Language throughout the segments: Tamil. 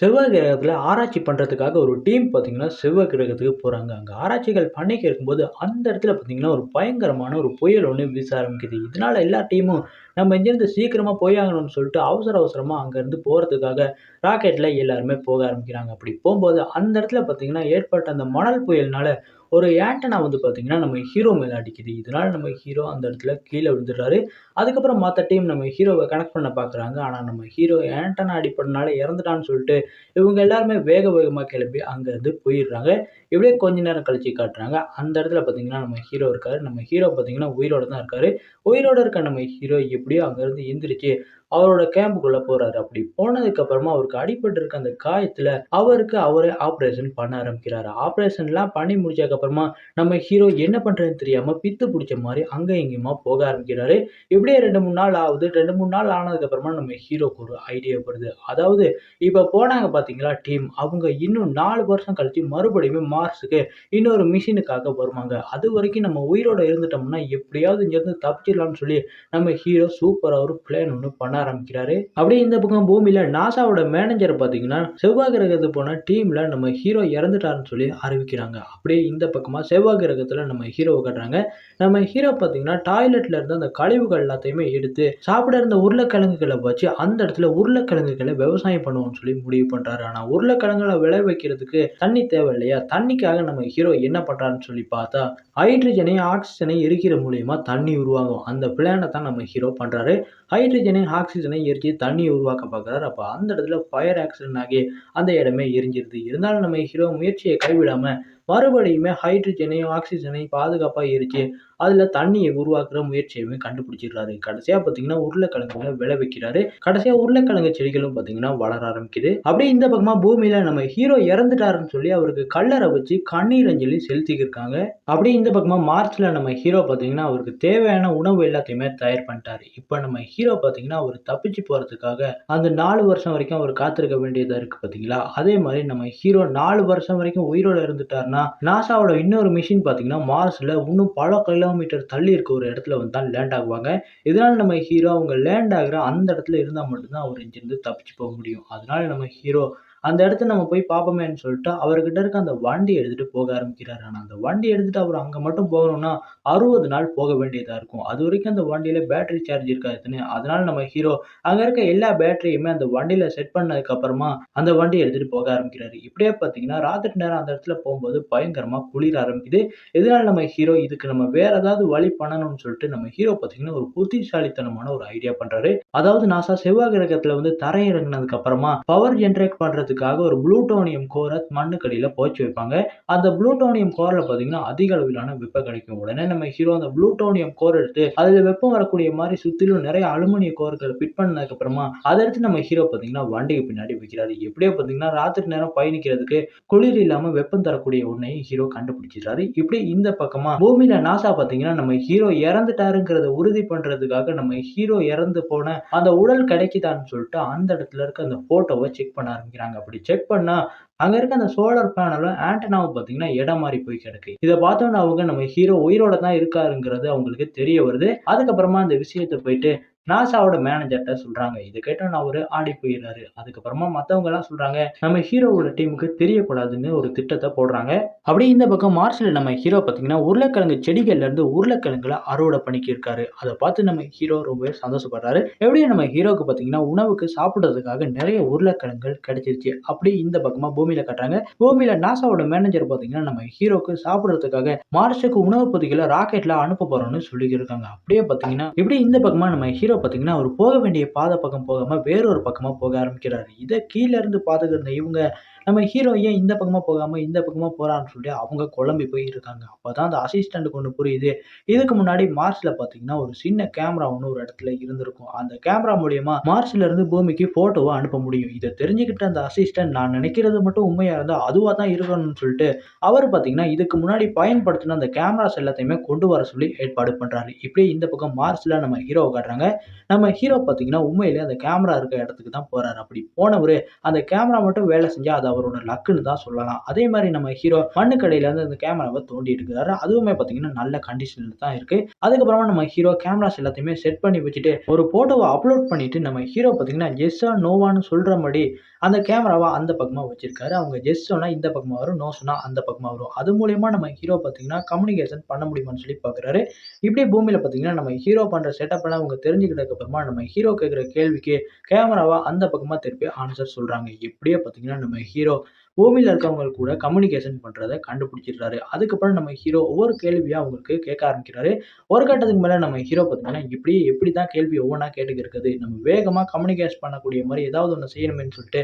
செவ்வாய் கிரகத்தில் ஆராய்ச்சி பண்ணுறதுக்காக ஒரு டீம் பார்த்தீங்கன்னா, செவ்வாய் கிரகத்துக்கு போகிறாங்க அங்கே ஆராய்ச்சிகள் பண்ணிட்டு இருக்கும்போது, அந்த இடத்துல பார்த்தீங்கன்னா, ஒரு பயங்கரமான ஒரு புயல் ஒன்று வீச ஆரம்பிக்குது. இதனால எல்லா டீமும் நம்ம இங்கேருந்து சீக்கிரமாக போயாகணும்னு சொல்லிட்டு அவசர அவசரமாக அங்கேருந்து போகிறதுக்காக ராக்கெட்டில் எல்லாருமே போக ஆரம்பிக்கிறாங்க. அப்படி போகும்போது அந்த இடத்துல பார்த்தீங்கன்னா, ஏற்பட்ட அந்த மணல் புயல்னால ஒரு ஆண்டனா வந்து பார்த்தீங்கன்னா, நம்ம ஹீரோ மேலே அடிக்குது. இதனால் நம்ம ஹீரோ அந்த இடத்துல கீழே விழுந்துடுறாரு. அதுக்கப்புறம் மற்ற டீம் நம்ம ஹீரோவை கனெக்ட் பண்ண பார்க்குறாங்க. ஆனால் நம்ம ஹீரோ ஆண்டனா அடிப்படனால இறந்துட்டான்னு சொல்லிட்டு, இவங்க எல்லாருமே வேக வேகமாக கிளம்பி அங்கேருந்து போயிடுறாங்க. இப்படியே கொஞ்ச நேரம் கழிச்சு காட்டுறாங்க. அந்த இடத்துல பார்த்தீங்கன்னா, நம்ம ஹீரோ இருக்காரு. நம்ம ஹீரோ பார்த்தீங்கன்னா, உயிரோட தான் இருக்காரு. உயிரோட இருக்க நம்ம ஹீரோ எப்படியோ அங்கேருந்து எந்திரிச்சு அவரோட கேம்புக்குள்ள போறாரு. அப்படி போனதுக்கு அப்புறமா அவருக்கு அடிபட்டிருக்க அந்த காயத்துல அவருக்கு அவரே ஆப்ரேஷன் பண்ண ஆரம்பிக்கிறாரு. ஆப்ரேஷன்லாம் பண்ணி முடிச்சதுக்கு அப்புறமா நம்ம ஹீரோ என்ன பண்றதுன்னு தெரியாம பித்து பிடிச்ச மாதிரி அங்க எங்கேயுமா போக ஆரம்பிக்கிறாரு. இப்படியே 2, 3 நாள் ஆகுது. 2, 3 நாள் ஆனதுக்கு அப்புறமா நம்ம ஹீரோக்கு ஒரு ஐடியா வருது. அதாவது இப்ப போனாங்க பார்த்தீங்களா டீம், அவங்க இன்னும் நாலு வருஷம் கழிச்சு மறுபடியுமே மார்ஸுக்கு இன்னொரு மிஷினுக்காக வருவாங்க. அது வரைக்கும் நம்ம உயிரோட இருந்துட்டோம்னா, எப்படியாவது இங்கேருந்து தப்பிச்சிடலாம்னு சொல்லி நம்ம ஹீரோ சூப்பராக ஒரு பிளான் ஒன்று பண்ண ஆரம்பிக்கிறாரு. அப்படியே இந்த பக்கம் பூமியில நாசாவோட மேனேஜர் பார்த்தீங்கன்னா, செவ்வாய் கிரகத்துக்கு போன டீம்ல நம்ம ஹீரோ இறந்துட்டாருன்னு சொல்லி அறிவிக்கிறாங்க. அப்படியே இந்த பக்கமா செவ்வாய் கிரகத்துல நம்ம ஹீரோவை கட்டுறாங்க நம்ம ஹீரோ பார்த்தீங்கன்னா, டாய்லெட்ல இருந்த அந்த கழிவுகள் எல்லாத்தையுமே எடுத்து சாப்பிட இருந்த உருளைக்கிழங்குகளை வச்சு அந்த இடத்துல உருளைக்கிழங்குகளை விவசாயம் பண்ணுவோம்னு சொல்லி முடிவு பண்றாரு. ஆனா உருளைக்கிழங்குகளை விளை வைக்கிறதுக்கு தண்ணி தேவை இல்லையா? தண்ணிக்காக நம்ம ஹீரோ என்ன பண்றாருன்னு சொல்லி பார்த்தா, ஹைட்ரஜனை ஆக்சிஜனை எரிக்கிற மூலியமா தண்ணி உருவாகும். அந்த பிளானை தான் நம்ம ஹீரோ பண்றாரு. ஹைட்ரஜனையும், ஆக்சிஜனை எரிச்சு தண்ணியை உருவாக்க பார்க்குறாரு. அப்போ அந்த இடத்துல ஃபயர் ஆக்சிடென்ட் ஆகி அந்த இடமே எரிஞ்சிருது. இருந்தாலும் நம்ம ஹீரோ முயற்சியை கைவிடாமல் மறுபடியுமே ஹைட்ரஜனையும், ஆக்சிஜனையும் பாதுகாப்பாக எரிச்சு அதில் தண்ணியை உருவாக்குற முயற்சியுமே கண்டுபிடிச்சிடுறாரு. கடைசியாக பார்த்தீங்கன்னா, உருளைக்கிழங்குகள விளைவிக்கிறாரு. கடைசியாக உருளைக்கிழங்கு செடிகளும் பார்த்தீங்கன்னா வளர ஆரம்பிக்குது. அப்படியே இந்த பக்கமாக பூமியில் நம்ம ஹீரோ இறந்துட்டாருன்னு சொல்லி அவருக்கு கல்லறை வச்சு கண்ணீர் அஞ்சலி செலுத்திக்கிருக்காங்க. அப்படியே இந்த பக்கமாக மார்ச்சில் நம்ம ஹீரோ பார்த்தீங்கன்னா, அவருக்கு தேவையான உணவு எல்லாத்தையுமே தயார் பண்ணிட்டாரு. இப்போ நம்ம ஹீரோ பார்த்தீங்கன்னா, அவர் தப்பிச்சு போகிறதுக்காக அந்த நாலு வருஷம் வரைக்கும் அவர் காத்திருக்க வேண்டியதாக இருக்குது பார்த்தீங்களா? அதே மாதிரி நம்ம ஹீரோ நாலு வருஷம் வரைக்கும் உயிரோட இருந்துட்டாருன்னா, நாசாவோட இன்னொரு மிஷின் பார்த்தீங்கன்னா, மார்ஸில் இன்னும் பல கிலோமீட்டர் தள்ளி இருக்க ஒரு இடத்துல வந்து தான் லேண்ட் ஆகுவாங்க. இதனால் நம்ம ஹீரோ அவங்க லேண்ட் ஆகிற அந்த இடத்துல இருந்தால் மட்டும்தான் அவர் அவரு தப்பிச்சு போக முடியும். அதனால நம்ம ஹீரோ அந்த இடத்த நம்ம போய் பார்ப்போமேன்னு சொல்லிட்டு அவர்கிட்ட இருக்க அந்த வண்டி எடுத்துட்டு போக ஆரம்பிக்கிறார் ஆனால் அந்த வண்டி எடுத்துட்டு அவர் அங்கே மட்டும் போகணும்னா 60 நாள் போக வேண்டியதாக இருக்கும். அது வரைக்கும் அந்த வண்டியில் பேட்டரி சார்ஜ் இருக்காதுன்னு. அதனால நம்ம ஹீரோ அங்கே இருக்க எல்லா பேட்டரியுமே அந்த வண்டியில் செட் பண்ணதுக்கு அப்புறமா அந்த வண்டியை எடுத்துட்டு போக ஆரம்பிக்கிறாரு. இப்படியே பார்த்தீங்கன்னா, ராத்திரி நேரம் அந்த இடத்துல போகும்போது பயங்கரமாக குளிர ஆரம்பிக்குது. இதனால நம்ம ஹீரோ இதுக்கு நம்ம வேற ஏதாவது வழி பண்ணணும்னு சொல்லிட்டு நம்ம ஹீரோ பார்த்தீங்கன்னா, ஒரு புத்திசாலித்தனமான ஒரு ஐடியா பண்ணுறாரு அதாவது நாசா செவ்வாய் கிரகத்தில் வந்து தரையிறங்கினதுக்கு அப்புறமா பவர் ஜெனரேட் பண்றதுக்காக ஒரு புளூட்டோனியம் கோரை மண்ணுக்கடியில் போச்சு வைப்பாங்க. அந்த புளூட்டோனியம் கோரில் பார்த்தீங்கன்னா, அதிக அளவிலான வெப்பம் கிடைக்கும். உடனே நம்ம ஹீரோ அந்த ப்ளூட்டோனியம் கோர் எடுத்து அதில் வெப்பம் வரக்கூடிய மாதிரி சுற்றிலும் நிறைய அலுமினிய கோர்களை ஃபிட் பண்ணதுக்கப்புறமா அதை எடுத்து நம்ம ஹீரோ பார்த்தீங்கன்னா, வண்டிக்கு பின்னாடி வைக்கிறாரு. எப்படியோ பார்த்தீங்கன்னா, ராத்திரி நேரம் பயணிக்கிறதுக்கு குளிர் இல்லாமல் வெப்பம் தரக்கூடிய ஒன்றையும் ஹீரோ கண்டுபிடிச்சிடுறாரு. இப்படி இந்த பக்கமாக பூமியில நாசா பார்த்தீங்கன்னா, நம்ம ஹீரோ இறந்துட்டாருங்கிறத உறுதி பண்றதுக்காக நம்ம ஹீரோ இறந்து போன அந்த உடல் கிடைக்குதான்னு சொல்லிட்டு அந்த இடத்துல இருக்க அந்த ஃபோட்டோவை செக் பண்ண ஆரம்பிக்கிறாங்க. அப்படி செக் பண்ணா அங்க இருக்க அந்த சோலார் பேனலும், ஆண்டனாவும் பார்த்தீங்கன்னா இடம் மாறி போய் கிடக்கு. இதை பார்த்தோனே அவங்க நம்ம ஹீரோ உயிரோட தான் இருக்காருங்கிறது அவங்களுக்கு தெரிய வருது. அதுக்கப்புறமா அந்த விஷயத்த போயிட்டு நாசாவோட மேனேஜர்கிட்ட சொல்றாங்க. இத நான் அவரு ஆடி போயிடுறாரு. அதுக்கப்புறமா மத்தவங்க எல்லாம் சொல்றாங்க, நம்ம ஹீரோவோட டீமுக்கு தெரியக்கூடாதுன்னு ஒரு திட்டத்தை போடுறாங்க. அப்படியே இந்த பக்கம் மார்ச்ல நம்ம ஹீரோ பார்த்தீங்கன்னா, உருளைக்கிழங்கு செடிகள்ல இருந்து உருளைக்கிழங்குல அறுவடை பண்ணிக்கிருக்காரு. அதை பார்த்து நம்ம ஹீரோ ரொம்பவே சந்தோஷப்படுறாரு. எப்படியும் நம்ம ஹீரோவுக்கு பார்த்தீங்கன்னா, உணவுக்கு சாப்பிடுறதுக்காக நிறைய உருளைக்கிழங்குகள் கிடைச்சிருச்சு. அப்படி இந்த பக்கமா பூமியில கட்டுறாங்க பூமியில நாசாவோட மேனேஜர் பார்த்தீங்கன்னா, நம்ம ஹீரோக்கு சாப்பிடுறதுக்காக மார்ஸுக்கு உணவு பொதிகள ராக்கெட்ல அனுப்ப போறோம்னு சொல்லி இருக்காங்க அப்படியே பார்த்தீங்கன்னா, இப்படி இந்த பக்கமா நம்ம ஹீரோ பார்த்தீங்கன்னா, அவர் போக வேண்டிய பாதை பக்கம் போகாம வேறொரு பக்கமா போக ஆரம்பிக்கிறார். இத கீழேருந்து பார்த்துட்டு இருந்த இவங்க நம்ம ஹீரோ ஏன் இந்த பக்கமாக போகாமல் இந்த பக்கமாக போகிறான்னு சொல்லிட்டு அவங்க குழம்பி போய் இருக்காங்க. அப்பதான் அந்த அசிஸ்டண்ட் ஒன்று புரியுது. இதுக்கு முன்னாடி மார்ஸில் பார்த்தீங்கன்னா, ஒரு சின்ன கேமரா ஒன்று ஒரு இடத்துல இருந்திருக்கும். அந்த கேமரா மூலியமா மார்ஸ்ல இருந்து பூமிக்கு ஃபோட்டோவை அனுப்ப முடியும். இதை தெரிஞ்சுக்கிட்ட அந்த அசிஸ்டன்ட் நான் நினைக்கிறது மட்டும் உண்மையாக இருந்தால் அதுவாக தான் இருக்கணும்னு சொல்லிட்டு அவர் பார்த்தீங்கன்னா, இதுக்கு முன்னாடி பயன்படுத்தின அந்த கேமராஸ் எல்லாத்தையுமே கொண்டு வர சொல்லி ஏற்பாடு பண்ணுறாரு இப்படி இந்த பக்கம் மார்ஸில் நம்ம ஹீரோவ காட்டுறாங்க. நம்ம ஹீரோ பார்த்தீங்கன்னா உண்மையிலே அந்த கேமரா இருக்க இடத்துக்கு தான் போகிறாரு அப்படி போனவர் அந்த கேமரா மட்டும் வேலை செஞ்சால் அதை அவரோட லக்குன்னு தான் சொல்லலாம். அதே மாதிரி நம்ம ஹீரோ மண்ணுக்கடையில இருந்து அந்த கேமராவை தோண்டி எடுக்கிறாரு அதுவுமே பார்த்தீங்கன்னா நல்ல கண்டிஷன்ல தான் இருக்கு. அதுக்கப்புறமா நம்ம ஹீரோ கேமராஸ் எல்லாத்தையுமே செட் பண்ணி வச்சுட்டு ஒரு போட்டோவை அப்லோட் பண்ணிட்டு நம்ம ஹீரோ பார்த்தீங்கன்னா ஜெஸ்ஸா நோவான்னு சொல்ற மாதிரி அந்த கேமராவை அந்த பக்கமாக வச்சிருக்காரு. அவங்க ஜெஸ் சொன்னால் இந்த பக்கமாக வரும் நோ சொன்னால் அந்த பக்கமாக வரும். அது மூலயமா நம்ம ஹீரோ பார்த்தீங்கன்னா கம்யூனிகேஷன் பண்ண முடியுமான்னு சொல்லி பார்க்குறாரு இப்படி பூமியில் பார்த்தீங்கன்னா நம்ம ஹீரோ பண்ணுற செட்டப்லாம் அவங்க தெரிஞ்சுக்கிட்டதுக்கு அப்புறமா நம்ம ஹீரோ கேட்குற கேள்விக்கு கேமராவை அந்த பக்கமாக திருப்பி ஆன்சர் சொல்கிறாங்க இப்படியே பார்த்தீங்கன்னா நம்ம ஹீரோ ஹீரோ பூமியில் இருக்கவங்க கூட கம்யூனிகேஷன் பண்ணுறதை கண்டுபிடிச்சிடுறாரு. அதுக்கப்புறம் நம்ம ஹீரோ ஒவ்வொரு கேள்வியாக அவங்களுக்கு கேட்க ஆரம்பிக்கிறாரு. ஒரு கட்டத்துக்கு மேலே நம்ம ஹீரோ பார்த்தீங்கன்னா இப்படி எப்படி தான் கேள்வி ஒவ்வொன்றா கேட்டுக்கு நம்ம வேகமாக கம்யூனிகேஷன் பண்ணக்கூடிய மாதிரி ஏதாவது ஒன்று செய்யணுமேனு சொல்லிட்டு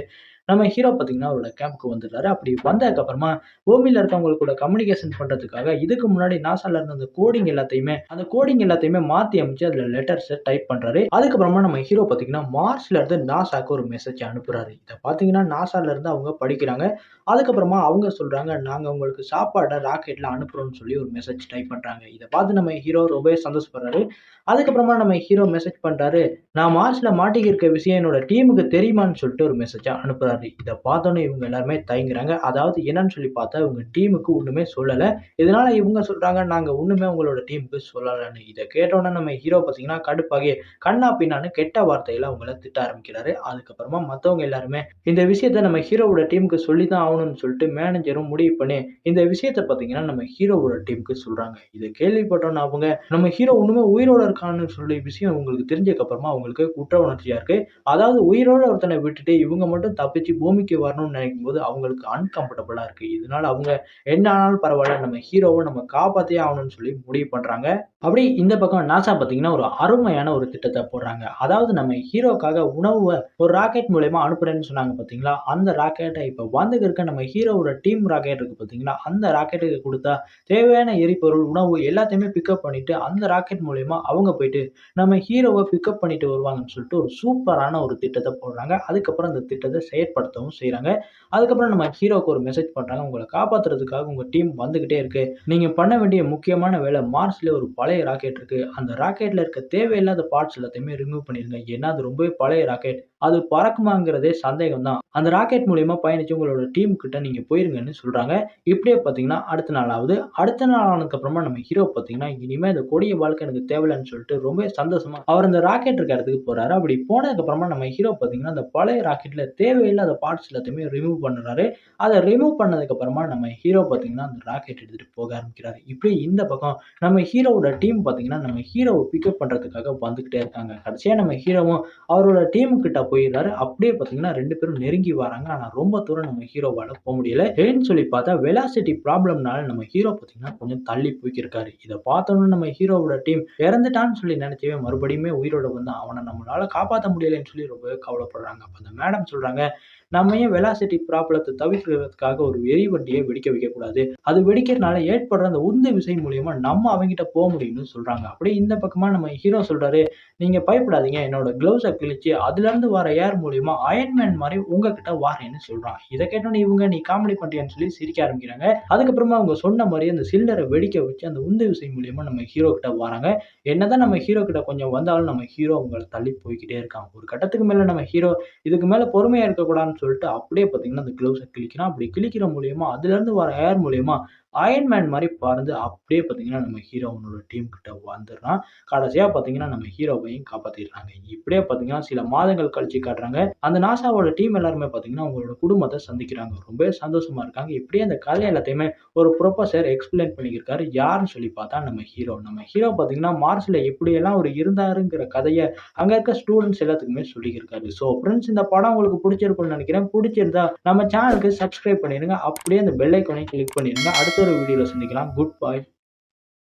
நம்ம ஹீரோ பார்த்தீங்கன்னா அவரோட கேம்புக்கு வந்துடுறாரு. அப்படி வந்ததுக்கப்புறமா பூமியில் இருக்கவங்க கூட கம்யூனிகேஷன் பண்ணுறதுக்காக இதுக்கு முன்னாடி நாசால இருந்த அந்த கோடிங் எல்லாத்தையுமே அந்த கோடிங் எல்லாத்தையுமே மாற்றி அமைச்சு அதில் லெட்டர்ஸை டைப் பண்ணுறாரு அதுக்கப்புறமா நம்ம ஹீரோ பார்த்தீங்கன்னா மார்ஸ்ல இருந்து நாசாக்கு ஒரு மெசேஜ் அனுப்புறாரு. இதை பார்த்தீங்கன்னா நாசால இருந்து அவங்க படிக்கிறாங்க. அதுக்கப்புறமா அவங்க சொல்றாங்க நாங்கள் உங்களுக்கு சாப்பாடை ராக்கெட்ல அனுப்புறோம்னு சொல்லி ஒரு மெசேஜ் டைப் பண்ணுறாங்க இதை பார்த்து நம்ம ஹீரோ ரொம்பவே சந்தோஷப்படுறாரு. அதுக்கப்புறமா நம்ம ஹீரோ மெசேஜ் பண்ணுறாரு நான் மார்ஸில் மாட்டிக்கிருக்க விஷயம் என்னோட டீமுக்கு தெரியுமான்னு சொல்லிட்டு ஒரு மெசேஜை அனுப்புறாரு இதை பார்த்தோன்னே இவங்க எல்லாருமே தயங்குறாங்க. அதாவது என்னன்னு சொல்லி பார்த்தா இவங்க டீமுக்கு ஒன்றுமே சொல்லலை. இதனால இவங்க சொல்றாங்க நாங்கள் ஒன்றுமே உங்களோட டீமுக்கு சொல்லலைன்னு. இதை கேட்டோன்னே நம்ம ஹீரோ பார்த்தீங்கன்னா கடுப்பாகி கண்ணா பின்னான்னு கெட்ட வார்த்தையில அவங்கள திட்ட ஆரம்பிக்கிறாரு. அதுக்கப்புறமா மற்றவங்க எல்லாருமே இந்த விஷயத்த நம்ம ஹீரோவோட டீமுக்கு சொல்லி தான் ஆகணும்னு சொல்லிட்டு மேனேஜரும் முடிவு பண்ணி இந்த விஷயத்த பார்த்தீங்கன்னா நம்ம ஹீரோவோட டீமுக்கு சொல்றாங்க. இதை கேள்விப்பட்டோன்னு அவங்க நம்ம ஹீரோ ஒன்றுமே உயிரோட இருக்கான்னு சொல்லி விஷயம் உங்களுக்கு தெரிஞ்சதுக்கு அப்புறமா அவங்களுக்கு குற்ற உணர்ச்சியா இருக்கு. அதாவது உயிரோட ஒருத்தனை விட்டுட்டு இவங்க மட்டும் தப்பி வந்துச்சு பூமிக்கு வரணும்னு நினைக்கும் போது அவங்களுக்கு அன்கம்ஃபர்டபுளாக இருக்குது இதனால அவங்க என்ன ஆனாலும் பரவாயில்ல நம்ம ஹீரோவை நம்ம காப்பாற்றே ஆகணும்னு சொல்லி முடிவு பண்ணுறாங்க அப்படி இந்த பக்கம் நாசா பார்த்தீங்கன்னா ஒரு அருமையான ஒரு திட்டத்தை போடுறாங்க. அதாவது நம்ம ஹீரோக்காக உணவை ஒரு ராக்கெட் மூலயமா அனுப்புறேன்னு சொன்னாங்க பார்த்தீங்களா? அந்த ராக்கெட்டை இப்போ வந்துக்கு இருக்க நம்ம ஹீரோவோட டீம் ராக்கெட் இருக்கு பார்த்தீங்களா? அந்த ராக்கெட்டுக்கு கொடுத்தா தேவையான எரிபொருள் உணவு எல்லாத்தையுமே பிக்கப் பண்ணிட்டு அந்த ராக்கெட் மூலயமா அவங்க போயிட்டு நம்ம ஹீரோவை பிக்கப் பண்ணிட்டு வருவாங்கன்னு சொல்லிட்டு ஒரு சூப்பரான ஒரு திட்டத்தை போடுறாங்க. அதுக்கப்புறம் அந்த திட்டத்தை ஏற்படுத்தவும் செய்கிறாங்க அதுக்கப்புறம் நம்ம ஹீரோவுக்கு ஒரு மெசேஜ் பண்ணுறாங்க உங்களை காப்பாற்றுறதுக்காக உங்கள் டீம் வந்துக்கிட்டே இருக்கு. நீங்கள் பண்ண வேண்டிய முக்கியமான வேலை மார்ஸ்ல ஒரு பழைய ராக்கெட் இருக்கு. அந்த ராக்கெட்டில் இருக்க தேவையில்லாத பார்ட்ஸ் எல்லாத்தையுமே ரிமூவ் பண்ணிடுங்க ஏன்னா அது ரொம்பவே பழைய ராக்கெட் அது பறக்குமாங்கிறதே சந்தேகம் தான் அந்த ராக்கெட் மூலியமா பயணிச்சு உங்களோட டீம் கிட்ட நீங்க போயிருங்கன்னு சொல்றாங்க. இப்படியே பார்த்தீங்கன்னா அடுத்த நாளாவது அடுத்த நாள் ஆனதுக்கு அப்புறமா நம்ம ஹீரோ பார்த்தீங்கன்னா இனிமே இந்த கொடிய வாழ்க்கை எனக்கு தேவையில்லைன்னு சொல்லிட்டு ரொம்ப சந்தோஷமா அவர் அந்த ராக்கெட் இருக்க இடத்துக்கு போறாரு. அப்படி போனதுக்கு அப்புறமா நம்ம ஹீரோ பார்த்தீங்கன்னா அந்த பழைய ராக்கெட்ல தேவையில்லாத பார்ட்ஸ் எல்லாத்தையுமே ரிமூவ் பண்ணுறாரு. அதை ரிமூவ் பண்ணதுக்கு அப்புறமா நம்ம ஹீரோ பார்த்தீங்கன்னா அந்த ராக்கெட் எடுத்துட்டு போக ஆரம்பிக்கிறாரு. இப்படி இந்த பக்கம் நம்ம ஹீரோவோட டீம் பார்த்தீங்கன்னா நம்ம ஹீரோவை பிக்கப் பண்றதுக்காக வந்துகிட்டே இருக்காங்க. கடைசியா நம்ம ஹீரோவும் அவரோட டீம் கிட்ட போயிடுறாரு அப்படியே பார்த்தீங்கன்னா ரெண்டு பேரும் நெருங்கி வராங்க. ஆனால் ரொம்ப தூரம் நம்ம ஹீரோவால் போக முடியல. ஏன்னு சொல்லி பார்த்தா வெலாசிட்டி ப்ராப்ளம்னால நம்ம ஹீரோ பார்த்தீங்கன்னா கொஞ்சம் தள்ளி போய்க்கிருக்காரு. இதை பார்த்தோன்னு நம்ம ஹீரோவோட டீம் இறந்துட்டான்னு சொல்லி நினைச்சவே மறுபடியுமே உயிரோட வந்து அவனை நம்மளால காப்பாற்ற முடியலைன்னு சொல்லி ரொம்பவே கவலைப்படுறாங்க. அப்போ அந்த மேடம் சொல்கிறாங்க நம்ம ஏன் வெலாசிட்டி ப்ராப்ளத்தை தவிர்க்கிறதுக்காக ஒரு வெறி வண்டியை வெடிக்க வைக்கக்கூடாது? அது வெடிக்கிறதுனால ஏற்படுற அந்த உந்து விசை மூலியமா நம்ம அவங்ககிட்ட போக முடியும்னு சொல்றாங்க. அப்படியே இந்த பக்கமா நம்ம ஹீரோ சொல்றாரு நீங்க பயப்படாதீங்க என்னோட க்ளவுஸை கிழிச்சு அதுல இருந்து வர ஏர் மூலியமா அயன்மேன் மாதிரி உங்ககிட்ட வாரேன்னு சொல்றான். இதை கேட்டோன்னே இவங்க நீ காமெடி பண்றியான்னு சொல்லி சிரிக்க ஆரம்பிக்கிறாங்க. அதுக்கப்புறமா அவங்க சொன்ன மாதிரி அந்த சிலிண்டரை வெடிக்க வச்சு அந்த உந்து விசை மூலியமா நம்ம ஹீரோ கிட்ட வராங்க. என்னதான் நம்ம ஹீரோ கிட்ட கொஞ்சம் வந்தாலும் நம்ம ஹீரோ அவங்களை தள்ளி போய்கிட்டே இருக்கான். ஒரு கட்டத்துக்கு மேல நம்ம ஹீரோ இதுக்கு மேல பொறுமையா இருக்கக்கூடாதுன்னு சொல்லிட்டு அப்படியே பார்த்தீங்கன்னா அந்த க்ளவுஸை கிழிக்கிறான். அப்படி கிழிக்கிற மூலியமா அதுல இருந்து வர ஏர் மூலியமா அயன்மேன் மாதிரி பறந்து அப்படியே பார்த்தீங்கன்னா நம்ம ஹீரோவனோட டீம் கிட்ட வந்துடுறான். கடைசியாக பார்த்தீங்கன்னா நம்ம ஹீரோவையும் காப்பாற்றிடுறாங்க இப்படியே பார்த்தீங்கன்னா சில மாதங்கள் கழிச்சு காட்டுறாங்க. அந்த நாசாவோட டீம் எல்லாருமே பார்த்தீங்கன்னா அவங்களோட குடும்பத்தை சந்திக்கிறாங்க. ரொம்பவே சந்தோஷமா இருக்காங்க. இப்படியே அந்த கதை எல்லாத்தையுமே ஒரு ப்ரொஃபஸர் எக்ஸ்பிளைன் பண்ணியிருக்காரு யாருன்னு சொல்லி பார்த்தா நம்ம ஹீரோ நம்ம ஹீரோ பார்த்தீங்கன்னா மார்ஸில் எப்படியெல்லாம் ஒரு இருந்தாருங்கிற கதையை அங்கே இருக்க ஸ்டூடெண்ட்ஸ் எல்லாத்துக்குமே சொல்லியிருக்காரு ஸோ ஃப்ரெண்ட்ஸ் இந்த படம் உங்களுக்கு பிடிச்சிருக்கும்னு நினைக்கிறேன். பிடிச்சிருந்தா நம்ம சேனலுக்கு சப்ஸ்கிரைப் பண்ணிடுங்க அப்படியே அந்த பெல்லைக்கனையும் கிளிக் பண்ணிடுங்க அடுத்த ஒரு வீடியோவில் சந்திக்கலாம். குட் பாய்